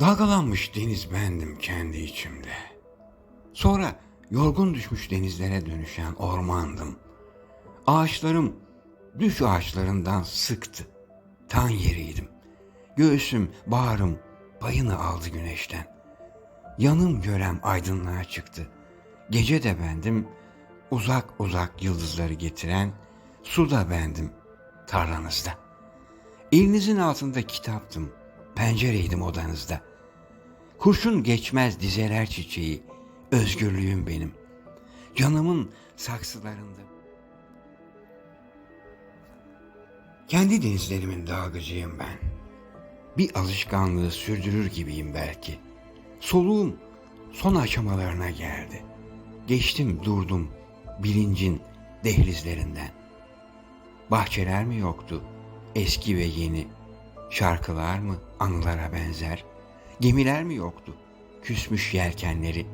Dalgalanmış deniz bendim kendi içimde. Sonra yorgun düşmüş denizlere dönüşen ormandım. Ağaçlarım düş ağaçlarından sıktı. Tan yeriydim. Göğsüm, bağrım payını aldı güneşten. Yanım görem aydınlığa çıktı. Gece de bendim, uzak uzak yıldızları getiren su da bendim tarlanızda. Elinizin altında kitaptım, pencereydim odanızda. Kurşun geçmez dizeler çiçeği, özgürlüğüm benim. Canımın saksılarında. Kendi denizlerimin dalgıcıyım ben. Bir alışkanlığı sürdürür gibiyim belki. Soluğum son aşamalarına geldi. Geçtim durdum bilincin dehlizlerinden. Bahçeler mi yoktu? Eski ve yeni. Şarkılar mı anılara benzer? Gemiler mi yoktu? Küsmüş yelkenleri.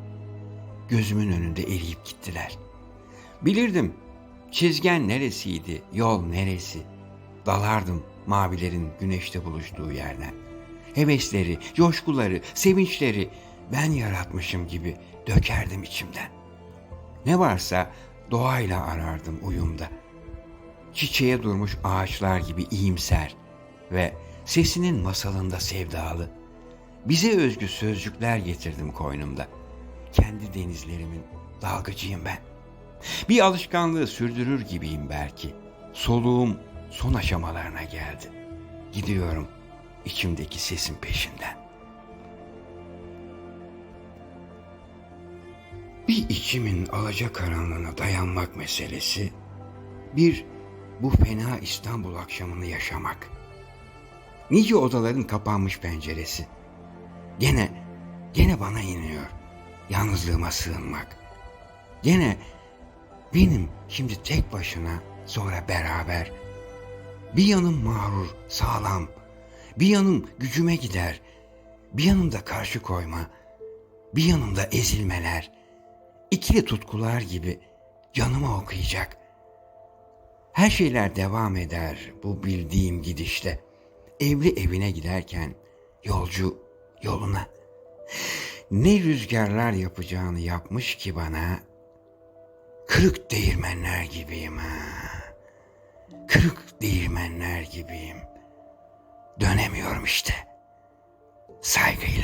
Gözümün önünde eriyip gittiler. Bilirdim çizgen neresiydi, yol neresi. Dalardım mavilerin güneşte buluştuğu yerden. Hevesleri, coşkuları, sevinçleri ben yaratmışım gibi dökerdim içimden. Ne varsa doğayla arardım uyumda. Çiçeğe durmuş ağaçlar gibi iyimser ve sesinin masalında sevdalı. Bize özgü sözcükler getirdim koynumda. Kendi denizlerimin dalgıcıyım ben. Bir alışkanlığı sürdürür gibiyim belki. Soluğum son aşamalarına geldi. Gidiyorum içimdeki sesin peşinden. Bir içimin alacakaranlığına dayanmak meselesi, bir bu fena İstanbul akşamını yaşamak. Nice odaların kapanmış penceresi. Gene, gene bana iniyor. Yalnızlığıma sığınmak. Gene benim şimdi tek başına sonra beraber. Bir yanım mağrur, sağlam. Bir yanım gücüme gider. Bir yanımda karşı koyma. Bir yanımda ezilmeler. İkili tutkular gibi canıma okuyacak. Her şeyler devam eder bu bildiğim gidişte. Evli evine giderken yolcu yoluna. Ne rüzgarlar yapacağını yapmış ki bana. Kırık değirmenler gibiyim ha. Kırık değirmenler gibiyim. Dönemiyorum işte. Saygıyla.